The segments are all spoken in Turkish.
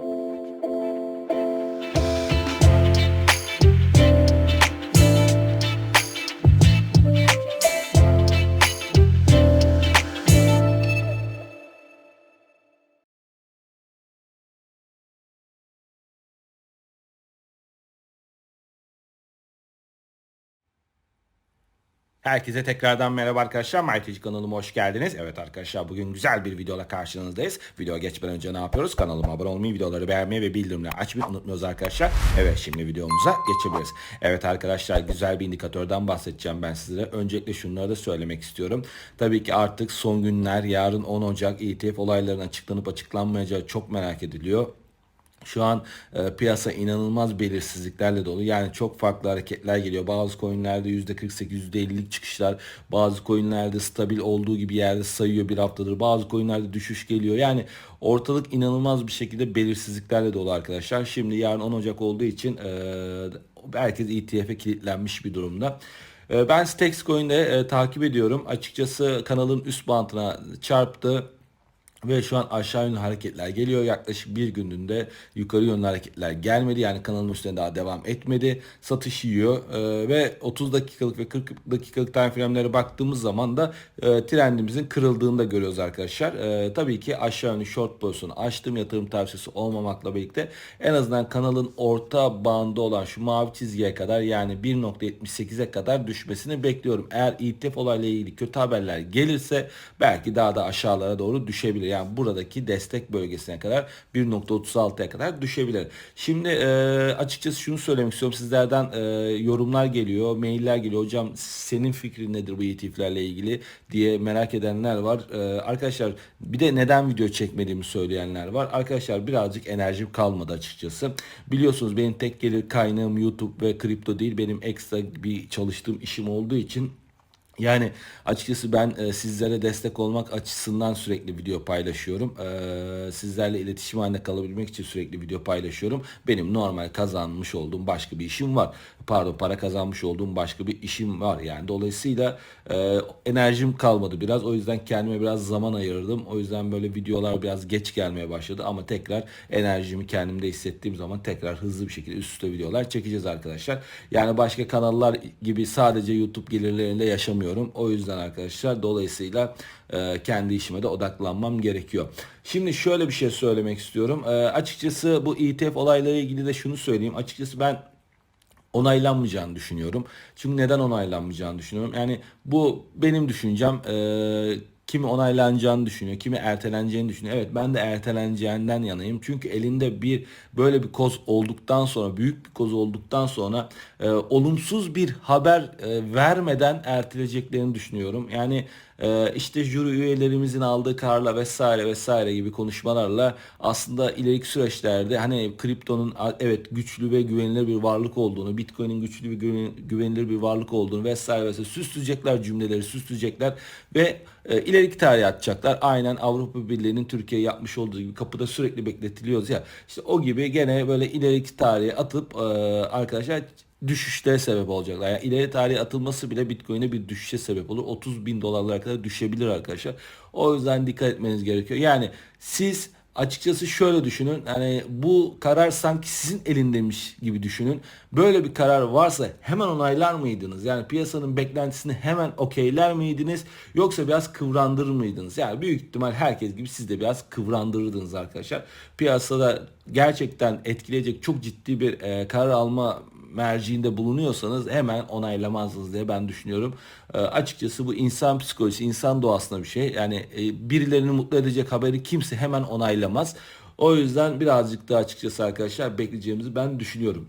thank you Herkese tekrardan merhaba arkadaşlar. MyTG kanalıma hoş geldiniz. Evet arkadaşlar bugün güzel bir videola karşınızdayız. Videoya geçmeden önce ne yapıyoruz? Kanalıma abone olmayı, videoları beğenmeyi ve bildirimleri açmayı unutmuyoruz arkadaşlar. Evet şimdi videomuza geçebiliriz. Evet arkadaşlar güzel bir indikatörden bahsedeceğim ben sizlere. Öncelikle şunları da söylemek istiyorum. Tabii ki artık son günler yarın 10 Ocak ETF olaylarının açıklanıp açıklanmayacağı çok merak ediliyor. Şu an e, piyasa inanılmaz belirsizliklerle dolu. Yani çok farklı hareketler geliyor. Bazı coinlerde %48, %50'lik çıkışlar. Bazı coinlerde stabil olduğu gibi yerde sayıyor bir haftadır. Bazı coinlerde düşüş geliyor. Yani ortalık inanılmaz bir şekilde belirsizliklerle dolu arkadaşlar. Şimdi yarın 10 Ocak olduğu için e, herkes ETF'e kilitlenmiş bir durumda. E, ben Stex Coin'de e, takip ediyorum. Açıkçası kanalın üst bantına çarptı. Ve şu an aşağı yönlü hareketler geliyor. Yaklaşık bir gününde yukarı yönlü hareketler gelmedi. Yani kanalın üstüne daha devam etmedi. Satış yiyor. Ee, ve 30 dakikalık ve 40 dakikalık time frame'lere baktığımız zaman da e, trendimizin kırıldığını da görüyoruz arkadaşlar. E, tabii ki aşağı yönlü short pozisyonu açtım. Yatırım tavsiyesi olmamakla birlikte en azından kanalın orta bandı olan şu mavi çizgiye kadar yani 1.78'e kadar düşmesini bekliyorum. Eğer ETF olayla ilgili kötü haberler gelirse belki daha da aşağılara doğru düşebilir yani buradaki destek bölgesine kadar 1.36'ya kadar düşebilir. Şimdi e, açıkçası şunu söylemek istiyorum. Sizlerden e, yorumlar geliyor, mailler geliyor. Hocam senin fikrin nedir bu ETF'lerle ilgili diye merak edenler var. E, arkadaşlar bir de neden video çekmediğimi söyleyenler var. Arkadaşlar birazcık enerjim kalmadı açıkçası. Biliyorsunuz benim tek gelir kaynağım YouTube ve kripto değil. Benim ekstra bir çalıştığım işim olduğu için yani açıkçası ben e, sizlere destek olmak açısından sürekli video paylaşıyorum. E, sizlerle iletişim halinde kalabilmek için sürekli video paylaşıyorum. Benim normal kazanmış olduğum başka bir işim var. Pardon para kazanmış olduğum başka bir işim var. Yani dolayısıyla e, enerjim kalmadı biraz. O yüzden kendime biraz zaman ayırdım. O yüzden böyle videolar biraz geç gelmeye başladı. Ama tekrar enerjimi kendimde hissettiğim zaman tekrar hızlı bir şekilde üst üste videolar çekeceğiz arkadaşlar. Yani başka kanallar gibi sadece YouTube gelirlerinde yaşamıyorum istemiyorum. O yüzden arkadaşlar dolayısıyla e, kendi işime de odaklanmam gerekiyor. Şimdi şöyle bir şey söylemek istiyorum. E, açıkçası bu ETF olaylarıyla ilgili de şunu söyleyeyim. Açıkçası ben onaylanmayacağını düşünüyorum. Çünkü neden onaylanmayacağını düşünüyorum? Yani bu benim düşüncem. E, kimi onaylanacağını düşünüyor, kimi erteleneceğini düşünüyor. Evet ben de erteleneceğinden yanayım. Çünkü elinde bir böyle bir koz olduktan sonra, büyük bir koz olduktan sonra e, olumsuz bir haber e, vermeden erteleyeceklerini düşünüyorum. Yani e, işte jüri üyelerimizin aldığı karla vesaire vesaire gibi konuşmalarla aslında ileriki süreçlerde hani kriptonun evet güçlü ve güvenilir bir varlık olduğunu, Bitcoin'in güçlü ve güvenilir bir varlık olduğunu vesaire vesaire süsleyecekler cümleleri süsleyecekler ve e, ileriki tarihe atacaklar. Aynen Avrupa Birliği'nin Türkiye yapmış olduğu gibi kapıda sürekli bekletiliyoruz ya. İşte o gibi gene böyle ileriki tarihe atıp e, arkadaşlar düşüşte sebep olacaklar. Yani ileri tarihe atılması bile Bitcoin'e bir düşüşe sebep olur. 30 bin dolarlara kadar düşebilir arkadaşlar. O yüzden dikkat etmeniz gerekiyor. Yani siz açıkçası şöyle düşünün. Yani bu karar sanki sizin elindeymiş gibi düşünün. Böyle bir karar varsa hemen onaylar mıydınız? Yani piyasanın beklentisini hemen okeyler miydiniz? Yoksa biraz kıvrandırır mıydınız? Yani büyük ihtimal herkes gibi siz de biraz kıvrandırırdınız arkadaşlar. Piyasada gerçekten etkileyecek çok ciddi bir e, karar alma merciinde bulunuyorsanız hemen onaylamazdınız diye ben düşünüyorum. E, açıkçası bu insan psikolojisi, insan doğasına bir şey. Yani e, birilerini mutlu edecek haberi kimse hemen onaylamaz. O yüzden birazcık daha açıkçası arkadaşlar bekleyeceğimizi ben düşünüyorum.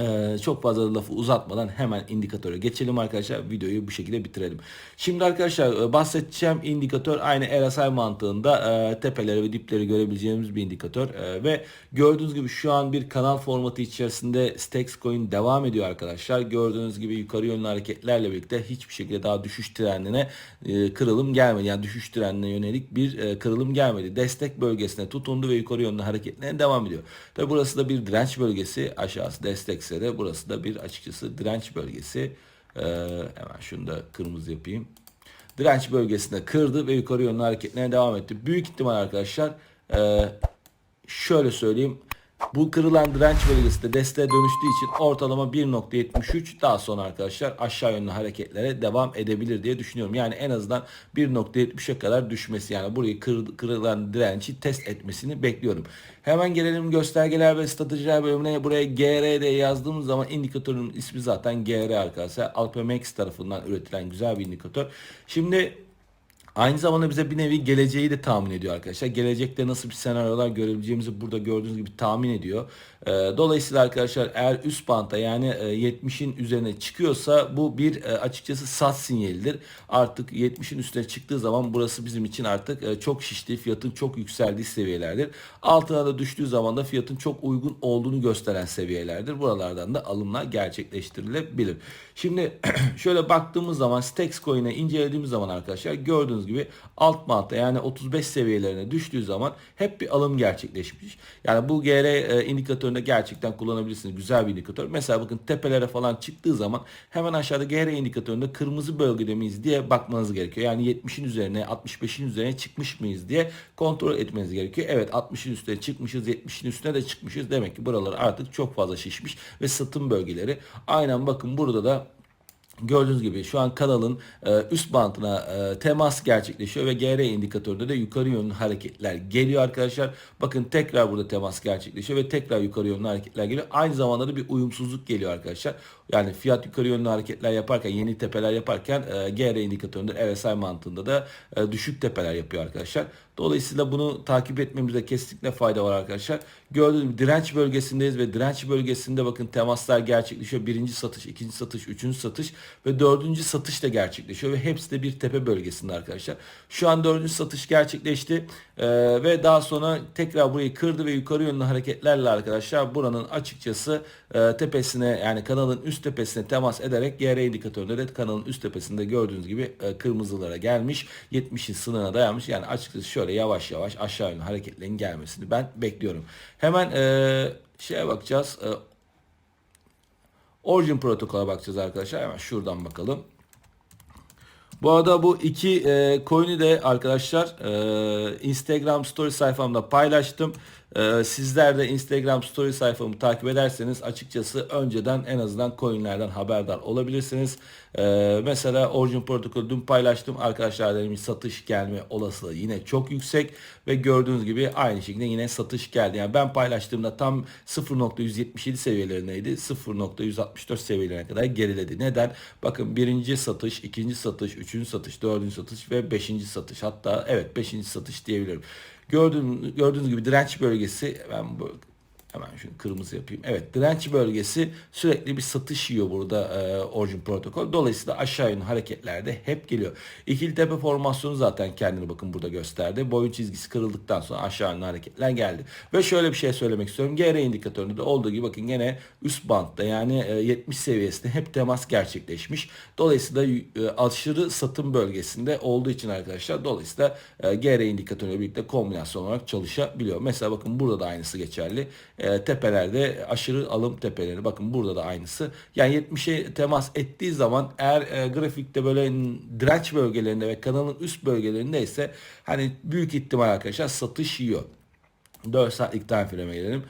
Ee, çok fazla lafı uzatmadan hemen indikatöre geçelim arkadaşlar. Videoyu bu şekilde bitirelim. Şimdi arkadaşlar e, bahsedeceğim indikatör aynı RSI mantığında e, tepeleri ve dipleri görebileceğimiz bir indikatör. E, ve gördüğünüz gibi şu an bir kanal formatı içerisinde Stex Coin devam ediyor arkadaşlar. Gördüğünüz gibi yukarı yönlü hareketlerle birlikte hiçbir şekilde daha düşüş trendine e, kırılım gelmedi. Yani düşüş trendine yönelik bir e, kırılım gelmedi. Destek bölgesine tutundu ve yukarı yönlü hareketlerine devam ediyor. Tabi burası da bir direnç bölgesi. Aşağısı destek ise de burası da bir açıkçası direnç bölgesi. Ee, hemen şunu da kırmızı yapayım. Direnç bölgesinde kırdı ve yukarı yönlü hareketlerine devam etti. Büyük ihtimal arkadaşlar e, şöyle söyleyeyim. Bu kırılan direnç bölgesi de desteğe dönüştüğü için ortalama 1.73 daha sonra arkadaşlar aşağı yönlü hareketlere devam edebilir diye düşünüyorum. Yani en azından 1.70'e kadar düşmesi yani burayı kır, kırılan direnci test etmesini bekliyorum. Hemen gelelim göstergeler ve stratejiler bölümüne. Buraya GR diye yazdığımız zaman indikatörün ismi zaten GR arkadaşlar. Alpamax tarafından üretilen güzel bir indikatör. Şimdi Aynı zamanda bize bir nevi geleceği de tahmin ediyor arkadaşlar. Gelecekte nasıl bir senaryolar görebileceğimizi burada gördüğünüz gibi tahmin ediyor. Ee, dolayısıyla arkadaşlar eğer üst bantta yani 70'in e, üzerine çıkıyorsa bu bir e, açıkçası sat sinyalidir. Artık 70'in üstüne çıktığı zaman burası bizim için artık e, çok şişti. Fiyatın çok yükseldiği seviyelerdir. Altına da düştüğü zaman da fiyatın çok uygun olduğunu gösteren seviyelerdir. Buralardan da alımlar gerçekleştirilebilir. Şimdi şöyle baktığımız zaman Stex Coin'e incelediğimiz zaman arkadaşlar gördüğünüz gibi alt bantta yani 35 seviyelerine düştüğü zaman hep bir alım gerçekleşmiş. Yani bu GR indikatöründe gerçekten kullanabilirsiniz. Güzel bir indikatör. Mesela bakın tepelere falan çıktığı zaman hemen aşağıda GR indikatöründe kırmızı bölgede miyiz diye bakmanız gerekiyor. Yani 70'in üzerine 65'in üzerine çıkmış mıyız diye kontrol etmeniz gerekiyor. Evet 60'in üstüne çıkmışız 70'in üstüne de çıkmışız. Demek ki buralar artık çok fazla şişmiş ve satım bölgeleri. Aynen bakın burada da Gördüğünüz gibi şu an kanalın e, üst bantına e, temas gerçekleşiyor ve GR indikatöründe de yukarı yönlü hareketler geliyor arkadaşlar. Bakın tekrar burada temas gerçekleşiyor ve tekrar yukarı yönlü hareketler geliyor. Aynı zamanda da bir uyumsuzluk geliyor arkadaşlar. Yani fiyat yukarı yönlü hareketler yaparken yeni tepeler yaparken e, GR indikatöründe RSI mantığında da e, düşük tepeler yapıyor arkadaşlar. Dolayısıyla bunu takip etmemizde kesinlikle fayda var arkadaşlar. Gördüğünüz gibi direnç bölgesindeyiz ve direnç bölgesinde bakın temaslar gerçekleşiyor. Birinci satış, ikinci satış, üçüncü satış ve dördüncü satış da gerçekleşiyor ve hepsi de bir tepe bölgesinde arkadaşlar. Şu an dördüncü satış gerçekleşti ee, ve daha sonra tekrar burayı kırdı ve yukarı yönlü hareketlerle arkadaşlar buranın açıkçası e, tepesine yani kanalın üst tepesine temas ederek GR indikatöründe de kanalın üst tepesinde gördüğünüz gibi e, kırmızılara gelmiş. 70'in sınırına dayanmış. Yani açıkçası şöyle yavaş yavaş aşağı yönlü hareketlerin gelmesini ben bekliyorum. Hemen e, şeye bakacağız. E, Origin protokola bakacağız arkadaşlar. Hemen şuradan bakalım. Bu arada bu iki e, coin'i de arkadaşlar e, Instagram story sayfamda paylaştım. Ee, sizler de Instagram story sayfamı takip ederseniz açıkçası önceden en azından coinlerden haberdar olabilirsiniz. Ee, mesela Origin Protocol dün paylaştım. Arkadaşlar demiş satış gelme olasılığı yine çok yüksek ve gördüğünüz gibi aynı şekilde yine satış geldi. Yani ben paylaştığımda tam 0.177 seviyelerindeydi. 0.164 seviyelerine kadar geriledi. Neden? Bakın birinci satış, ikinci satış, üçüncü satış, dördüncü satış ve beşinci satış. Hatta evet beşinci satış diyebilirim. Gördüğünüz, gördüğünüz gibi direnç bölgesi ben bu Hemen şunu kırmızı yapayım. Evet direnç bölgesi sürekli bir satış yiyor burada e, Origin Protokol. Dolayısıyla aşağı yönlü hareketlerde hep geliyor. İkili tepe formasyonu zaten kendini bakın burada gösterdi. Boyun çizgisi kırıldıktan sonra aşağı yönlü hareketler geldi. Ve şöyle bir şey söylemek istiyorum. GR indikatöründe de olduğu gibi bakın gene üst bantta yani e, 70 seviyesinde hep temas gerçekleşmiş. Dolayısıyla e, aşırı satım bölgesinde olduğu için arkadaşlar dolayısıyla e, GR indikatörüyle birlikte kombinasyon olarak çalışabiliyor. Mesela bakın burada da aynısı geçerli e, tepelerde aşırı alım tepeleri. Bakın burada da aynısı. Yani 70'e temas ettiği zaman eğer e, grafikte böyle direnç bölgelerinde ve kanalın üst bölgelerinde ise hani büyük ihtimal arkadaşlar satış yiyor. 4 saatlik time frame'e gelelim.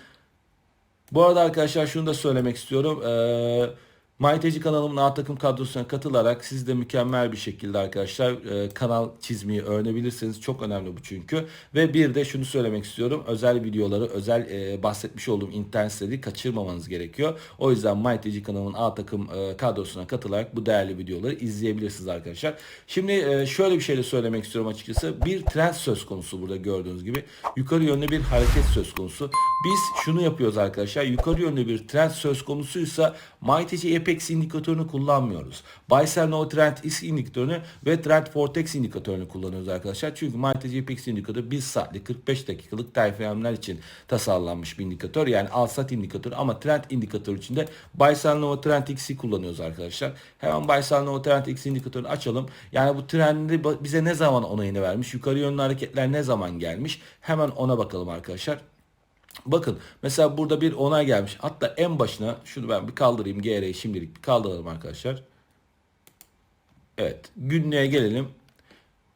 Bu arada arkadaşlar şunu da söylemek istiyorum. Eee MyTG kanalımın A takım kadrosuna katılarak siz de mükemmel bir şekilde arkadaşlar e, kanal çizmeyi öğrenebilirsiniz. Çok önemli bu çünkü. Ve bir de şunu söylemek istiyorum. Özel videoları, özel e, bahsetmiş olduğum internet siteleri kaçırmamanız gerekiyor. O yüzden MyTG kanalımın A takım e, kadrosuna katılarak bu değerli videoları izleyebilirsiniz arkadaşlar. Şimdi e, şöyle bir şey de söylemek istiyorum açıkçası. Bir trend söz konusu burada gördüğünüz gibi. Yukarı yönlü bir hareket söz konusu. Biz şunu yapıyoruz arkadaşlar. Yukarı yönlü bir trend söz konusuysa MyTG Apex indikatörünü kullanmıyoruz. Buy Sell No Trend X indikatörünü ve Trend Vortex indikatörünü kullanıyoruz arkadaşlar. Çünkü MyTG Apex indikatörü 1 saatlik 45 dakikalık time için tasarlanmış bir indikatör. Yani al sat indikatörü ama trend indikatörü için de Buy Sell No Trend X'i kullanıyoruz arkadaşlar. Hemen Buy Sell No Trend X indikatörünü açalım. Yani bu trendi bize ne zaman onayını vermiş? Yukarı yönlü hareketler ne zaman gelmiş? Hemen ona bakalım arkadaşlar. Bakın mesela burada bir onay gelmiş. Hatta en başına şunu ben bir kaldırayım. GR'yi şimdilik bir kaldıralım arkadaşlar. Evet günlüğe gelelim.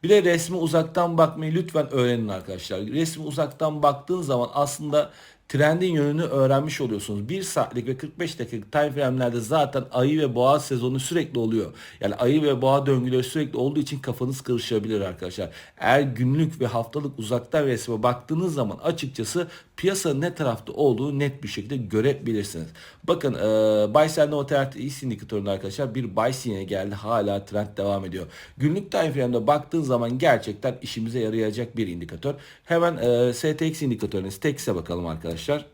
Bir de resmi uzaktan bakmayı lütfen öğrenin arkadaşlar. Resmi uzaktan baktığın zaman aslında trendin yönünü öğrenmiş oluyorsunuz. 1 saatlik ve 45 dakikalık time frame'lerde zaten ayı ve boğa sezonu sürekli oluyor. Yani ayı ve boğa döngüleri sürekli olduğu için kafanız karışabilir arkadaşlar. Eğer günlük ve haftalık uzaktan resme baktığınız zaman açıkçası piyasanın ne tarafta olduğunu net bir şekilde görebilirsiniz. Bakın e, Buy Sell No X indikatöründe arkadaşlar bir buy sinyali geldi. Hala trend devam ediyor. Günlük time frame'de baktığın zaman gerçekten işimize yarayacak bir indikatör. Hemen e, STX indikatörüne STX'e bakalım arkadaşlar.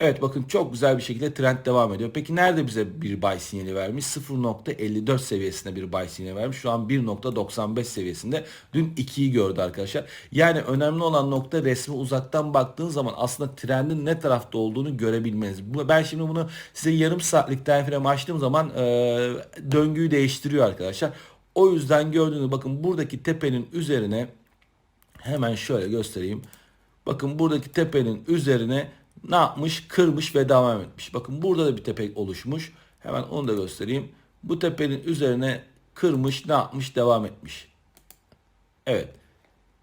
Evet bakın çok güzel bir şekilde trend devam ediyor. Peki nerede bize bir buy sinyali vermiş? 0.54 seviyesinde bir buy sinyali vermiş. Şu an 1.95 seviyesinde. Dün 2'yi gördü arkadaşlar. Yani önemli olan nokta resmi uzaktan baktığın zaman aslında trendin ne tarafta olduğunu görebilmeniz. Ben şimdi bunu size yarım saatlik time açtığım zaman e, döngüyü değiştiriyor arkadaşlar. O yüzden gördüğünüz bakın buradaki tepenin üzerine hemen şöyle göstereyim. Bakın buradaki tepenin üzerine ne yapmış? Kırmış ve devam etmiş. Bakın burada da bir tepe oluşmuş. Hemen onu da göstereyim. Bu tepenin üzerine kırmış, ne yapmış? Devam etmiş. Evet.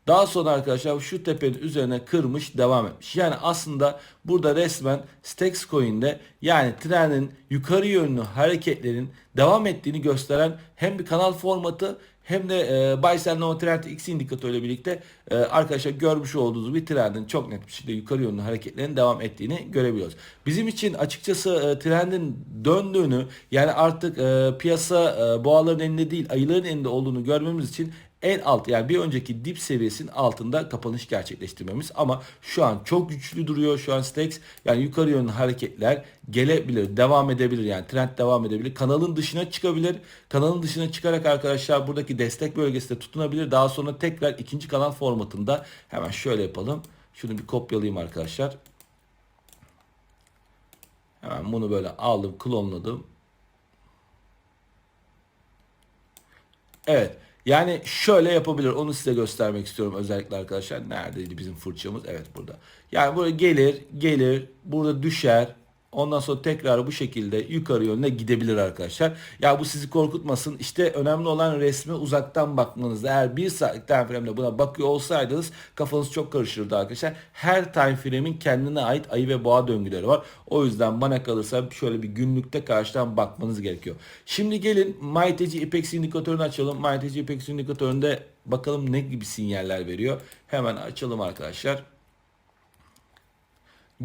Daha sonra arkadaşlar şu tepenin üzerine kırmış devam etmiş. Yani aslında burada resmen Stex Coin'de yani trenin yukarı yönlü hareketlerin devam ettiğini gösteren hem bir kanal formatı hem de e, Buy Sell No Trend X indikatörüyle birlikte e, arkadaşlar görmüş olduğunuz bir trendin çok net bir şekilde yukarı yönlü hareketlerin devam ettiğini görebiliyoruz. Bizim için açıkçası e, trendin döndüğünü yani artık e, piyasa e, boğaların elinde değil ayıların elinde olduğunu görmemiz için en alt yani bir önceki dip seviyesinin altında kapanış gerçekleştirmemiz. Ama şu an çok güçlü duruyor şu an Stex yani yukarı yönlü hareketler gelebilir devam edebilir. Yani trend devam edebilir. Kanalın dışına çıkabilir. Kanalın dışına çıkarak arkadaşlar buradaki destek bölgesinde tutunabilir. Daha sonra tekrar ikinci kanal formatında hemen şöyle yapalım. Şunu bir kopyalayayım arkadaşlar. Hemen bunu böyle aldım klonladım. Evet. Yani şöyle yapabilir. Onu size göstermek istiyorum özellikle arkadaşlar. Neredeydi bizim fırçamız? Evet burada. Yani buraya gelir, gelir, burada düşer, Ondan sonra tekrar bu şekilde yukarı yönüne gidebilir arkadaşlar. Ya bu sizi korkutmasın. İşte önemli olan resmi uzaktan bakmanız. Eğer bir saatlik time frame'de buna bakıyor olsaydınız kafanız çok karışırdı arkadaşlar. Her time frame'in kendine ait ayı ve boğa döngüleri var. O yüzden bana kalırsa şöyle bir günlükte karşıdan bakmanız gerekiyor. Şimdi gelin MyTC IPEX indikatörünü açalım. MyTC IPEX indikatöründe bakalım ne gibi sinyaller veriyor. Hemen açalım arkadaşlar.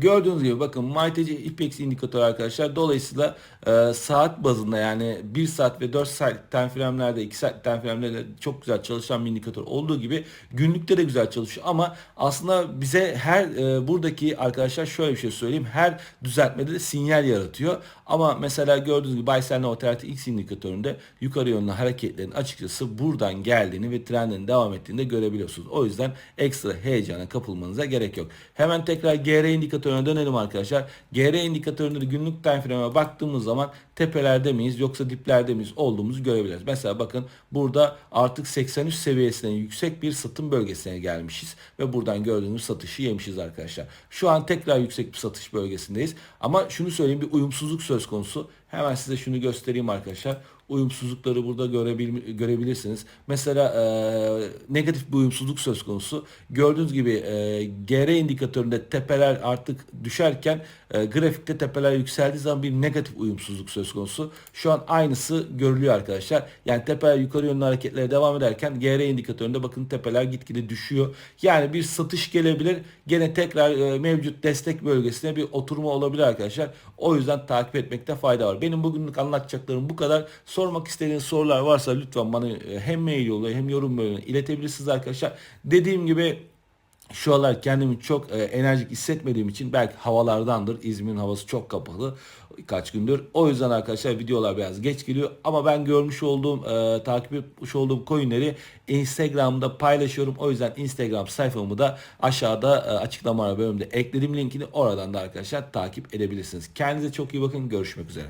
Gördüğünüz gibi bakın MyTC IPEX indikatör arkadaşlar. Dolayısıyla e, saat bazında yani 1 saat ve 4 saat time frame'lerde 2 saat time çok güzel çalışan bir indikatör olduğu gibi günlükte de güzel çalışıyor ama aslında bize her e, buradaki arkadaşlar şöyle bir şey söyleyeyim. Her düzeltmede de sinyal yaratıyor. Ama mesela gördüğünüz gibi Buy Sell No X indikatöründe yukarı yönlü hareketlerin açıkçası buradan geldiğini ve trendin devam ettiğini de görebiliyorsunuz. O yüzden ekstra heyecana kapılmanıza gerek yok. Hemen tekrar GR indikatörü indikatörüne dönelim arkadaşlar. GR indikatöründe günlük time frame'e baktığımız zaman tepelerde miyiz yoksa diplerde miyiz olduğumuzu görebiliriz. Mesela bakın burada artık 83 seviyesine yüksek bir satım bölgesine gelmişiz ve buradan gördüğünüz satışı yemişiz arkadaşlar. Şu an tekrar yüksek bir satış bölgesindeyiz. Ama şunu söyleyeyim bir uyumsuzluk söz konusu. Hemen size şunu göstereyim arkadaşlar uyumsuzlukları burada görebil, görebilirsiniz. Mesela e, negatif bir uyumsuzluk söz konusu. Gördüğünüz gibi e, GR indikatöründe tepeler artık düşerken e, grafikte tepeler yükseldiği zaman bir negatif uyumsuzluk söz konusu. Şu an aynısı görülüyor arkadaşlar. Yani tepeler yukarı yönlü hareketlere devam ederken GR indikatöründe bakın tepeler gitgide düşüyor. Yani bir satış gelebilir. Gene tekrar e, mevcut destek bölgesine bir oturma olabilir arkadaşlar. O yüzden takip etmekte fayda var. Benim bugünlük anlatacaklarım bu kadar. Sormak istediğiniz sorular varsa lütfen bana e, hem mail yolu hem yorum bölümüne iletebilirsiniz arkadaşlar. Dediğim gibi şu aralar kendimi çok e, enerjik hissetmediğim için belki havalardandır. İzmir'in havası çok kapalı kaç gündür. O yüzden arkadaşlar videolar biraz geç geliyor. Ama ben görmüş olduğum, e, takip etmiş olduğum coinleri Instagram'da paylaşıyorum. O yüzden Instagram sayfamı da aşağıda e, açıklama bölümünde ekledim linkini. Oradan da arkadaşlar takip edebilirsiniz. Kendinize çok iyi bakın. Görüşmek üzere.